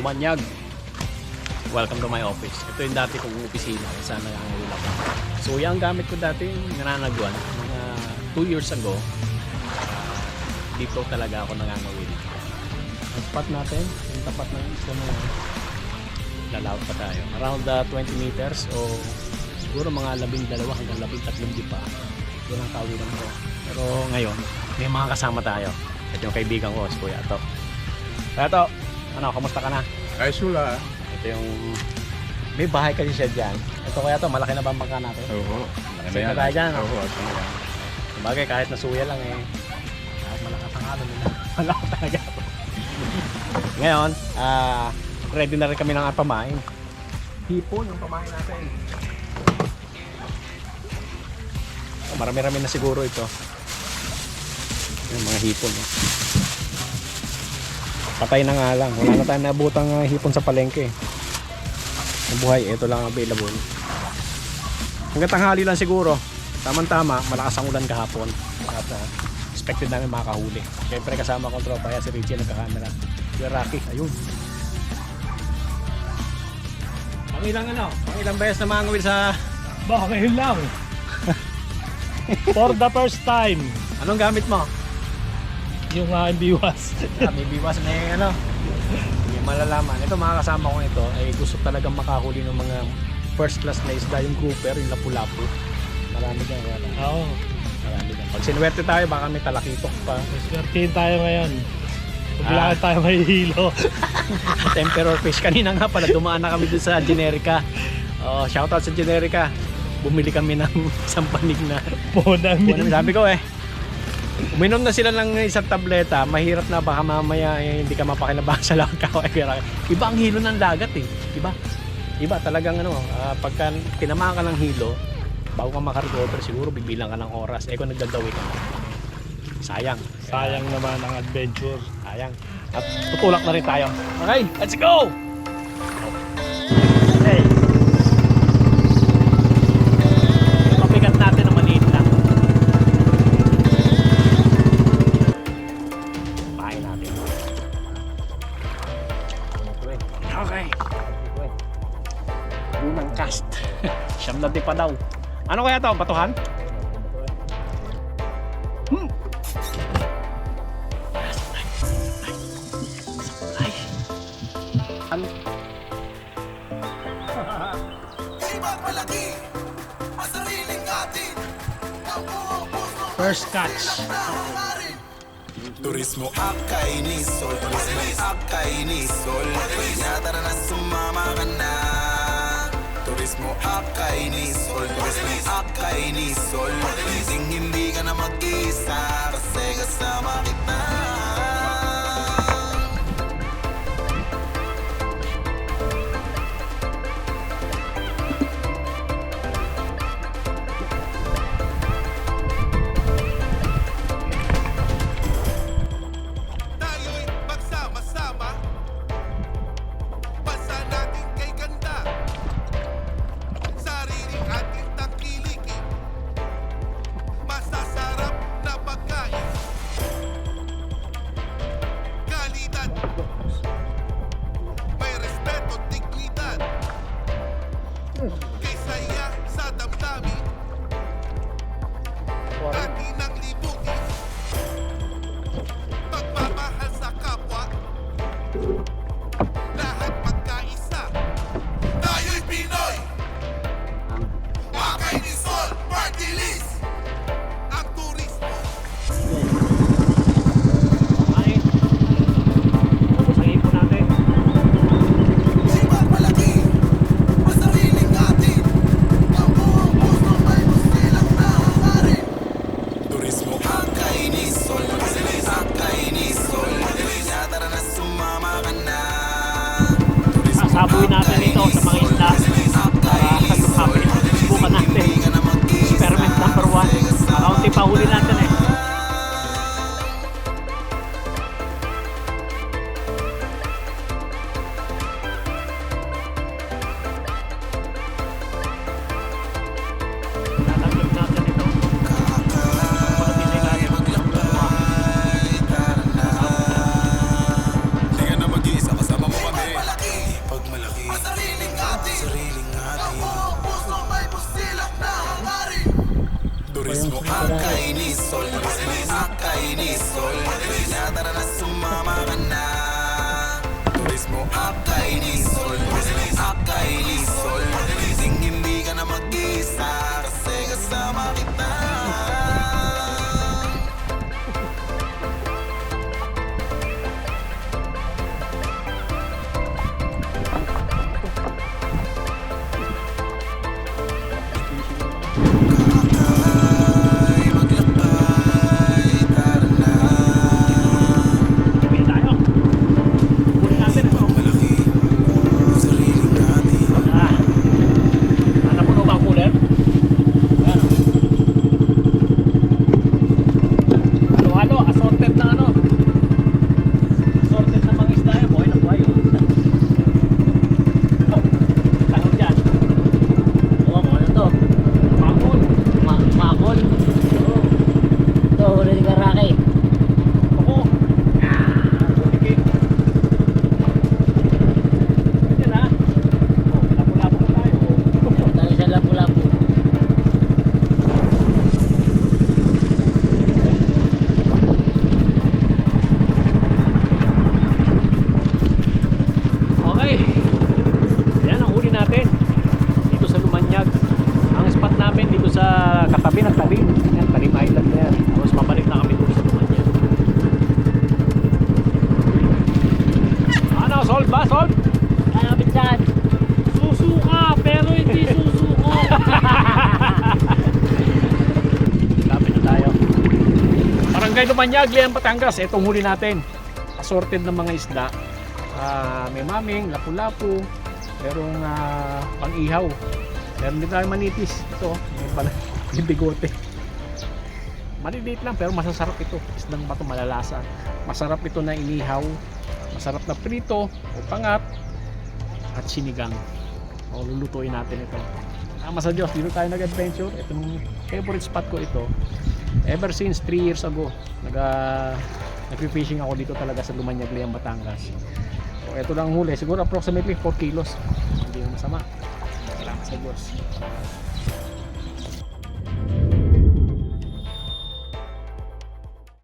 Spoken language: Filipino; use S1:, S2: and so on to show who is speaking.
S1: Dumanyag. Welcome to my office. Ito yung dati kong opisina kung saan nangangawil ako. So yung gamit ko dati yung nananagwan, mga 2 years ago, dito talaga ako nangangawil. Ang spot natin, yung tapat ng isa na lalaot pa tayo. Around the 20 meters o siguro mga labing dalawa hanggang labing tatlong di pa. Yun ang kawilan ko. Pero ngayon, may mga kasama tayo. At yung kaibigan ko, si Kuya Ato. Kuya Ato, ano, kamusta ka na?
S2: Ay, sula.
S1: Ito yung... May bahay kasi siya dyan. Ito kaya to, malaki na ba ang bangka natin?
S2: Oo.
S1: Sige na tayo dyan, no?
S2: Oo, sige na.
S1: Sabagay, kahit nasuya lang eh. Kahit malakas ang halo nila. Malakas talaga ako. Ngayon, ah, ready na rin kami ng pamain. Hipon yung pamain natin. Marami-rami na siguro ito. Yung mga hipon. No? Patay na nga lang. Wala na tayong nabutang ah, hipon sa palengke. Buhay, ito lang ang available. Hanggang tanghali lang siguro. Tama-tama, malakas ang ulan kahapon. At uh, expected namin makahuli. Siyempre kasama ko ang tropa, kaya si Richie nagka-camera. Si Rocky, ayun. Ang ilang ano, ang ilang beses na mangawil sa...
S3: Ba, ngayon lang. For the first time,
S1: Anong gamit mo?
S3: Yung uh, biwas.
S1: Ah, may biwas na yung ano. Yung malalaman. Ito mga kasama ko ito ay gusto talagang makahuli ng mga first class na isda, yung grouper, yung lapu-lapu. Marami dyan. Wala.
S3: Oo.
S1: Marami dyan. Pag sinuwerte tayo, baka may talakitok pa.
S3: Swertihin tayo ngayon. Paglakan
S1: Ah.
S3: tayo may hilo.
S1: Temperor fish. Kanina nga pala, dumaan na kami dun sa Generica. Oh, shoutout sa Generica. Bumili kami ng isang panig na.
S3: Punang
S1: Ano, sabi ko eh, uminom na sila ng isang tableta, mahirap na baka mamaya eh, hindi ka mapakinabangan sa lahat ka. Iba ang hilo ng dagat eh. Iba. Iba talagang ano, ah, pagka tinamaan ka ng hilo, bago ka makarecover, siguro bibilang ka ng oras. Eh kung nagdadawi ka, sayang.
S3: Sayang naman ang adventure.
S1: Sayang. At tutulak na rin tayo. Okay, let's go! Cast. Siyam na di pa daw. Ano kaya to? Batuhan? Hmm. Ano? First catch.
S4: Turismo akay ni Sol Turismo akay ni Sol Kaya tara na sumama ka Turismo akay ni Sol Turismo akay ni Sol Ising hindi ka na mag-isa Kasi kasama kita
S5: Habuin natin ito sa mga
S1: isla para uh, buka natin.
S4: Experiment number 1. Kaunti pa huli natin Turismo ang kainisol Turismo ang kainisol Hindi hindi ka na mag-isa
S1: Barangay Lumanyag, Lian, Batangas. Itong huli natin. Assorted ng mga isda. Ah, may maming, lapu-lapu, merong ah, pang-ihaw. Meron din tayong manitis. Ito, may pala, may bigote. Maliliit lang pero masasarap ito. Isdang bato malalasa. Masarap ito na inihaw. Masarap na prito o pangat at sinigang. O lulutuin natin ito. Ama sa Diyos, dito tayo nag-adventure. Itong favorite spot ko ito. Ever since 3 years ago, nag nag-fishing ako dito talaga sa Lumanyag, Liang, Batangas. So, ito lang ang huli. Siguro approximately 4 kilos. Hindi masama. Salamat sa Diyos.